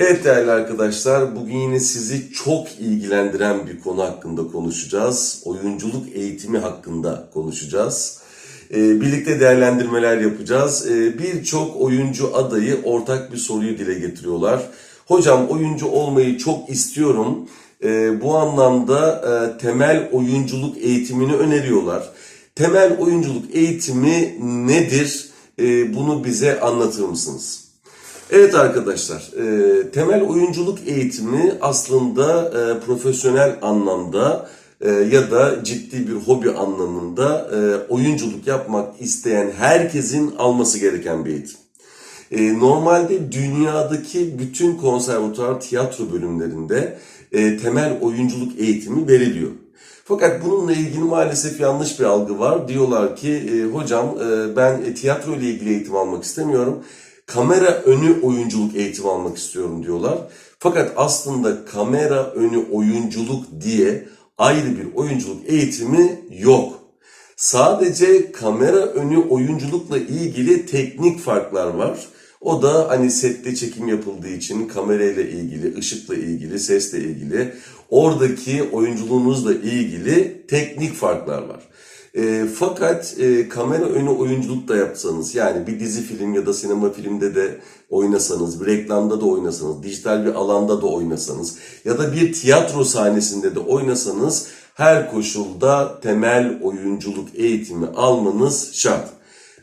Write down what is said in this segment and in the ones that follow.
Evet değerli arkadaşlar, bugün yine sizi çok ilgilendiren bir konu hakkında konuşacağız. Oyunculuk eğitimi hakkında konuşacağız. Ee, birlikte değerlendirmeler yapacağız. Ee, Birçok oyuncu adayı ortak bir soruyu dile getiriyorlar. Hocam oyuncu olmayı çok istiyorum. Ee, bu anlamda e, temel oyunculuk eğitimini öneriyorlar. Temel oyunculuk eğitimi nedir? Ee, bunu bize anlatır mısınız? Evet arkadaşlar, e, temel oyunculuk eğitimi aslında e, profesyonel anlamda e, ya da ciddi bir hobi anlamında e, oyunculuk yapmak isteyen herkesin alması gereken bir eğitim. E, normalde dünyadaki bütün konservatuar tiyatro bölümlerinde e, temel oyunculuk eğitimi veriliyor. Fakat bununla ilgili maalesef yanlış bir algı var. Diyorlar ki e, hocam e, ben tiyatro ile ilgili eğitim almak istemiyorum. Kamera önü oyunculuk eğitimi almak istiyorum diyorlar. Fakat aslında kamera önü oyunculuk diye ayrı bir oyunculuk eğitimi yok. Sadece kamera önü oyunculukla ilgili teknik farklar var. O da hani sette çekim yapıldığı için kamerayla ilgili, ışıkla ilgili, sesle ilgili, oradaki oyunculuğunuzla ilgili teknik farklar var. E, fakat e, kamera önü oyunculuk da yapsanız yani bir dizi film ya da sinema filmde de oynasanız, bir reklamda da oynasanız, dijital bir alanda da oynasanız ya da bir tiyatro sahnesinde de oynasanız her koşulda temel oyunculuk eğitimi almanız şart.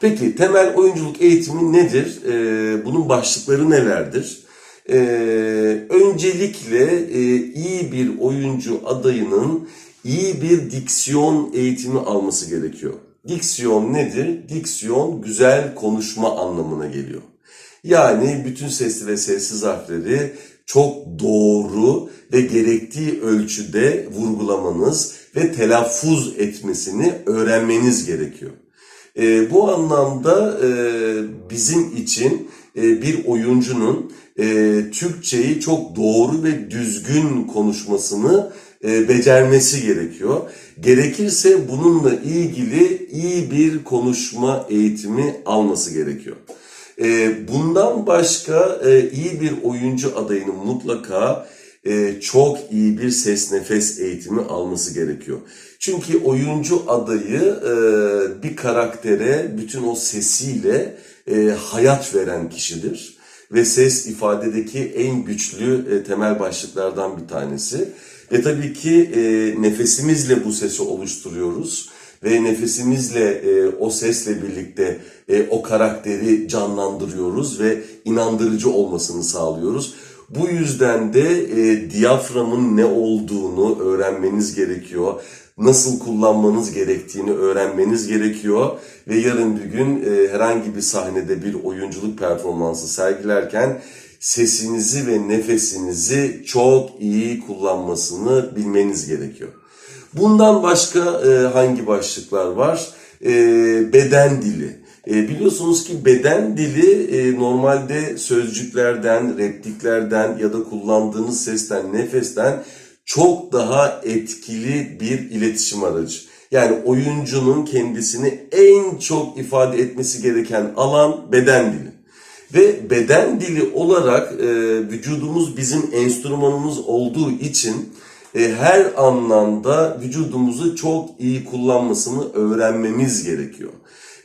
Peki temel oyunculuk eğitimi nedir? E, bunun başlıkları nelerdir? E, öncelikle e, iyi bir oyuncu adayının iyi bir diksiyon eğitimi alması gerekiyor. Diksiyon nedir? Diksiyon güzel konuşma anlamına geliyor. Yani bütün sesli ve sessiz harfleri çok doğru ve gerektiği ölçüde vurgulamanız ve telaffuz etmesini öğrenmeniz gerekiyor. E, bu anlamda e, bizim için e, bir oyuncunun e, Türkçeyi çok doğru ve düzgün konuşmasını becermesi gerekiyor. Gerekirse bununla ilgili iyi bir konuşma eğitimi alması gerekiyor. E, bundan başka e, iyi bir oyuncu adayının mutlaka e, çok iyi bir ses nefes eğitimi alması gerekiyor. Çünkü oyuncu adayı e, bir karaktere bütün o sesiyle e, hayat veren kişidir. Ve ses ifadedeki en güçlü e, temel başlıklardan bir tanesi. Ve tabii ki e, nefesimizle bu sesi oluşturuyoruz. Ve nefesimizle e, o sesle birlikte e, o karakteri canlandırıyoruz ve inandırıcı olmasını sağlıyoruz. Bu yüzden de e, diyaframın ne olduğunu öğrenmeniz gerekiyor. Nasıl kullanmanız gerektiğini öğrenmeniz gerekiyor. Ve yarın bir gün e, herhangi bir sahnede bir oyunculuk performansı sergilerken sesinizi ve nefesinizi çok iyi kullanmasını bilmeniz gerekiyor. Bundan başka e, hangi başlıklar var? E, beden dili. E, biliyorsunuz ki beden dili e, normalde sözcüklerden, repliklerden ya da kullandığınız sesten, nefesten çok daha etkili bir iletişim aracı. Yani oyuncunun kendisini en çok ifade etmesi gereken alan beden dili. Ve beden dili olarak e, vücudumuz bizim enstrümanımız olduğu için e, her anlamda vücudumuzu çok iyi kullanmasını öğrenmemiz gerekiyor.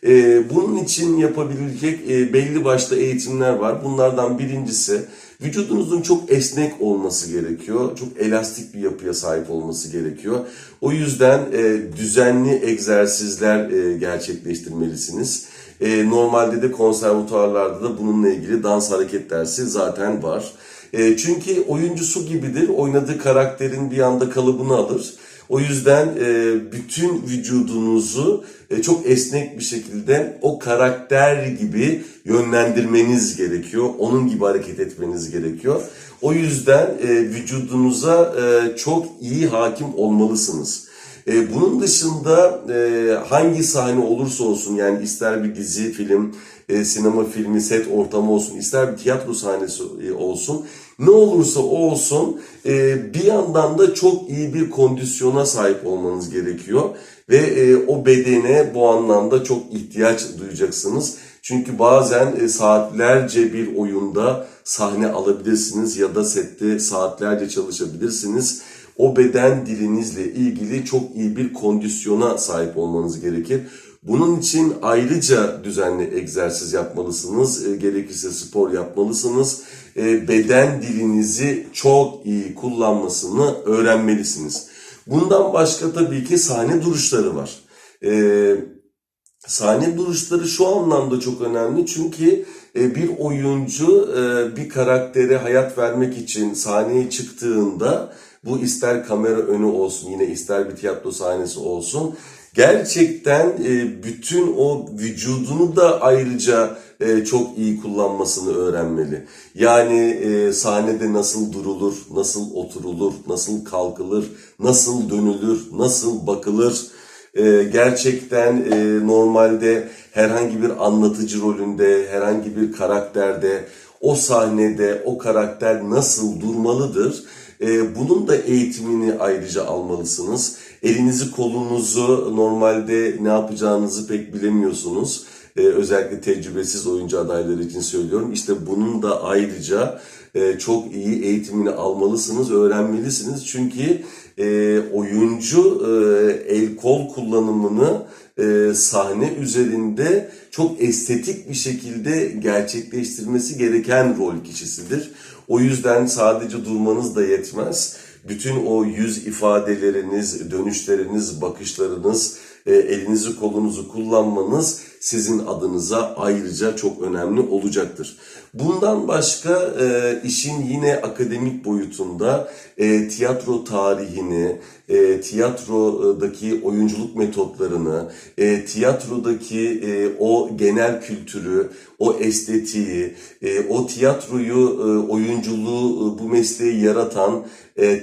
E, bunun için yapabilecek e, belli başlı eğitimler var. Bunlardan birincisi vücudunuzun çok esnek olması gerekiyor. Çok elastik bir yapıya sahip olması gerekiyor. O yüzden e, düzenli egzersizler e, gerçekleştirmelisiniz. E, normalde de konservatuarlarda da bununla ilgili dans hareket dersi zaten var. E, çünkü oyuncu su gibidir. Oynadığı karakterin bir anda kalıbını alır. O yüzden e, bütün vücudunuzu e, çok esnek bir şekilde o karakter gibi yönlendirmeniz gerekiyor. Onun gibi hareket etmeniz gerekiyor. O yüzden e, vücudunuza e, çok iyi hakim olmalısınız. E, bunun dışında e, hangi sahne olursa olsun yani ister bir dizi, film, e, sinema filmi, set ortamı olsun, ister bir tiyatro sahnesi e, olsun, ne olursa olsun e, bir yandan da çok iyi bir kondisyona sahip olmanız gerekiyor. Ve e, o bedene bu anlamda çok ihtiyaç duyacaksınız. Çünkü bazen e, saatlerce bir oyunda sahne alabilirsiniz ya da sette saatlerce çalışabilirsiniz. O beden dilinizle ilgili çok iyi bir kondisyona sahip olmanız gerekir. Bunun için ayrıca düzenli egzersiz yapmalısınız. E, gerekirse spor yapmalısınız. E, beden dilinizi çok iyi kullanmasını öğrenmelisiniz. Bundan başka tabii ki sahne duruşları var. E, sahne duruşları şu anlamda çok önemli çünkü e, bir oyuncu e, bir karaktere hayat vermek için sahneye çıktığında bu ister kamera önü olsun yine ister bir tiyatro sahnesi olsun gerçekten e, bütün o vücudunu da ayrıca e, çok iyi kullanmasını öğrenmeli. Yani e, sahnede nasıl durulur, nasıl oturulur, nasıl kalkılır, nasıl dönülür, nasıl bakılır. Gerçekten normalde herhangi bir anlatıcı rolünde, herhangi bir karakterde, o sahnede o karakter nasıl durmalıdır? E, bunun da eğitimini ayrıca almalısınız. Elinizi kolunuzu normalde ne yapacağınızı pek bilemiyorsunuz. E, özellikle tecrübesiz oyuncu adayları için söylüyorum. İşte bunun da ayrıca e, çok iyi eğitimini almalısınız, öğrenmelisiniz. Çünkü e, oyuncu e, el kol kullanımını sahne üzerinde çok estetik bir şekilde gerçekleştirmesi gereken rol kişisidir. O yüzden sadece durmanız da yetmez. Bütün o yüz ifadeleriniz, dönüşleriniz, bakışlarınız, e, elinizi kolunuzu kullanmanız sizin adınıza ayrıca çok önemli olacaktır. Bundan başka e, işin yine akademik boyutunda e, tiyatro tarihini, e, tiyatrodaki oyunculuk metotlarını, tiyatrodaki o genel kültürü, o estetiği, o tiyatroyu, oyunculuğu, bu mesleği yaratan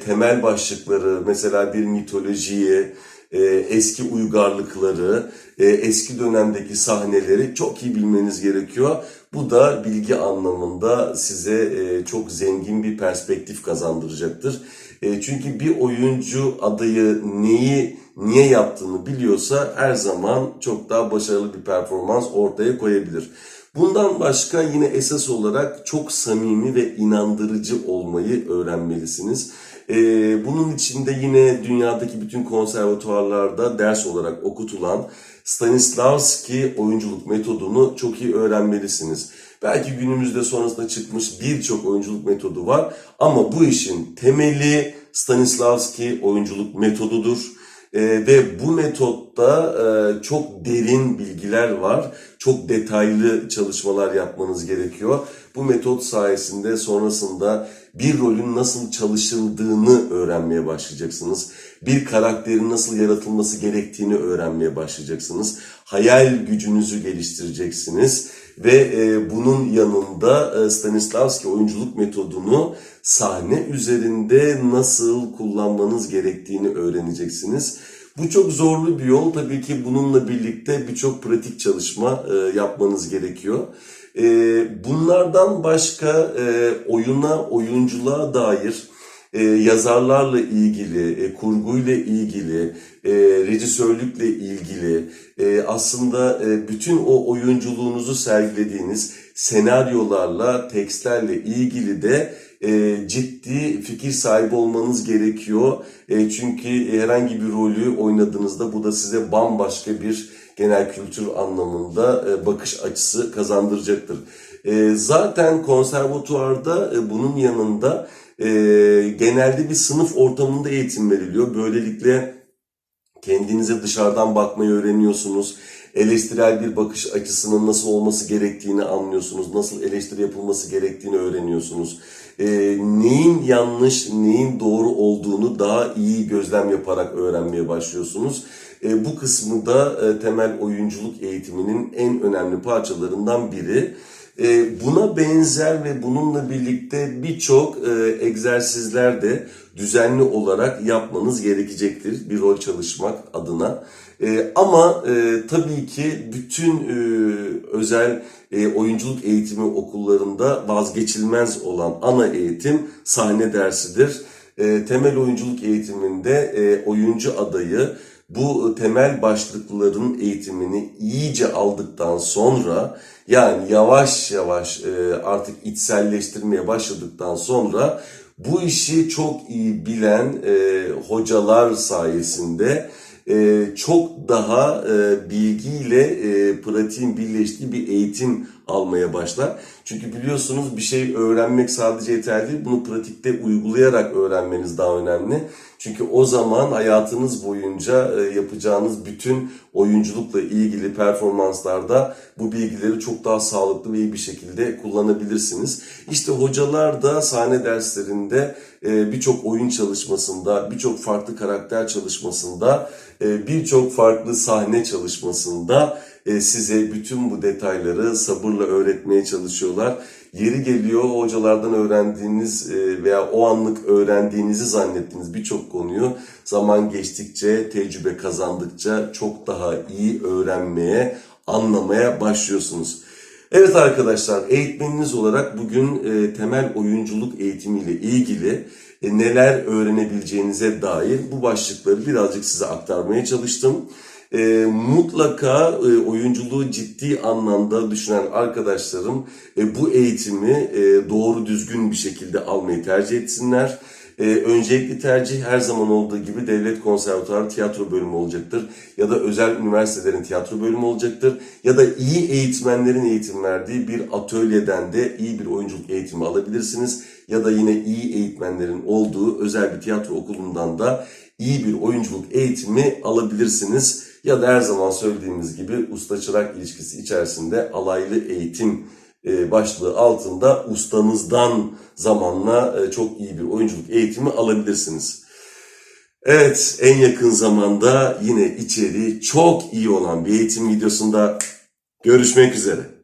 temel başlıkları, mesela bir mitolojiyi, e, eski uygarlıkları, e, eski dönemdeki sahneleri çok iyi bilmeniz gerekiyor. Bu da bilgi anlamında size e, çok zengin bir perspektif kazandıracaktır. Çünkü bir oyuncu adayı neyi niye yaptığını biliyorsa her zaman çok daha başarılı bir performans ortaya koyabilir. Bundan başka yine esas olarak çok samimi ve inandırıcı olmayı öğrenmelisiniz. Ee, bunun içinde yine dünyadaki bütün konservatuarlarda ders olarak okutulan Stanislavski oyunculuk metodunu çok iyi öğrenmelisiniz. Belki günümüzde sonrasında çıkmış birçok oyunculuk metodu var ama bu işin temeli Stanislavski oyunculuk metodudur. Ee, ve bu metotta e, çok derin bilgiler var. Çok detaylı çalışmalar yapmanız gerekiyor. Bu metot sayesinde sonrasında bir rolün nasıl çalışıldığını öğrenmeye başlayacaksınız. Bir karakterin nasıl yaratılması gerektiğini öğrenmeye başlayacaksınız. Hayal gücünüzü geliştireceksiniz ve e, bunun yanında e, Stanislavski oyunculuk metodunu sahne üzerinde nasıl kullanmanız gerektiğini öğreneceksiniz. Bu çok zorlu bir yol. Tabii ki bununla birlikte birçok pratik çalışma e, yapmanız gerekiyor. E, bunlardan başka e, oyuna, oyunculuğa dair e, yazarlarla ilgili, e, kurguyla ilgili, e, rejisörlükle ilgili, e, aslında e, bütün o oyunculuğunuzu sergilediğiniz senaryolarla, tekstlerle ilgili de e, ciddi fikir sahibi olmanız gerekiyor. E, çünkü herhangi bir rolü oynadığınızda bu da size bambaşka bir genel kültür anlamında e, bakış açısı kazandıracaktır. E, zaten konservatuvarda e, bunun yanında e, genelde bir sınıf ortamında eğitim veriliyor. Böylelikle kendinize dışarıdan bakmayı öğreniyorsunuz. Eleştirel bir bakış açısının nasıl olması gerektiğini anlıyorsunuz. Nasıl eleştiri yapılması gerektiğini öğreniyorsunuz. e, neyin yanlış, neyin doğru olduğunu daha iyi gözlem yaparak öğrenmeye başlıyorsunuz. E, bu kısmı da e, temel oyunculuk eğitiminin en önemli parçalarından biri. E, buna benzer ve bununla birlikte birçok e, egzersizler de düzenli olarak yapmanız gerekecektir bir rol çalışmak adına. E, ama e, tabii ki bütün e, özel e, oyunculuk eğitimi okullarında vazgeçilmez olan ana eğitim sahne dersidir. E, temel oyunculuk eğitiminde e, oyuncu adayı bu temel başlıkların eğitimini iyice aldıktan sonra yani yavaş yavaş e, artık içselleştirmeye başladıktan sonra bu işi çok iyi bilen e, hocalar sayesinde e, çok daha e, bilgiyle e, pratiğin birleştiği bir eğitim almaya başlar. Çünkü biliyorsunuz bir şey öğrenmek sadece yeterli değil, bunu pratikte uygulayarak öğrenmeniz daha önemli. Çünkü o zaman hayatınız boyunca e, yapacağınız bütün oyunculukla ilgili performanslarda bu bilgileri çok daha sağlıklı ve iyi bir şekilde kullanabilirsiniz. İşte hocalar da sahne derslerinde e, birçok oyun çalışmasında, birçok farklı karakter çalışmasında, e, birçok farklı sahne çalışmasında size bütün bu detayları sabırla öğretmeye çalışıyorlar. Yeri geliyor hocalardan öğrendiğiniz e, veya o anlık öğrendiğinizi zannettiğiniz birçok konuyu zaman geçtikçe, tecrübe kazandıkça çok daha iyi öğrenmeye, anlamaya başlıyorsunuz. Evet arkadaşlar, eğitmeniniz olarak bugün e, temel oyunculuk eğitimiyle ilgili e, neler öğrenebileceğinize dair bu başlıkları birazcık size aktarmaya çalıştım. E, mutlaka e, oyunculuğu ciddi anlamda düşünen arkadaşlarım e, bu eğitimi e, doğru düzgün bir şekilde almayı tercih etsinler. E, öncelikli tercih her zaman olduğu gibi devlet konservatuarı tiyatro bölümü olacaktır. Ya da özel üniversitelerin tiyatro bölümü olacaktır. Ya da iyi eğitmenlerin eğitim verdiği bir atölyeden de iyi bir oyunculuk eğitimi alabilirsiniz. Ya da yine iyi eğitmenlerin olduğu özel bir tiyatro okulundan da iyi bir oyunculuk eğitimi alabilirsiniz. Ya da her zaman söylediğimiz gibi usta çırak ilişkisi içerisinde alaylı eğitim e, başlığı altında ustanızdan zamanla e, çok iyi bir oyunculuk eğitimi alabilirsiniz. Evet, en yakın zamanda yine içeriği çok iyi olan bir eğitim videosunda görüşmek üzere.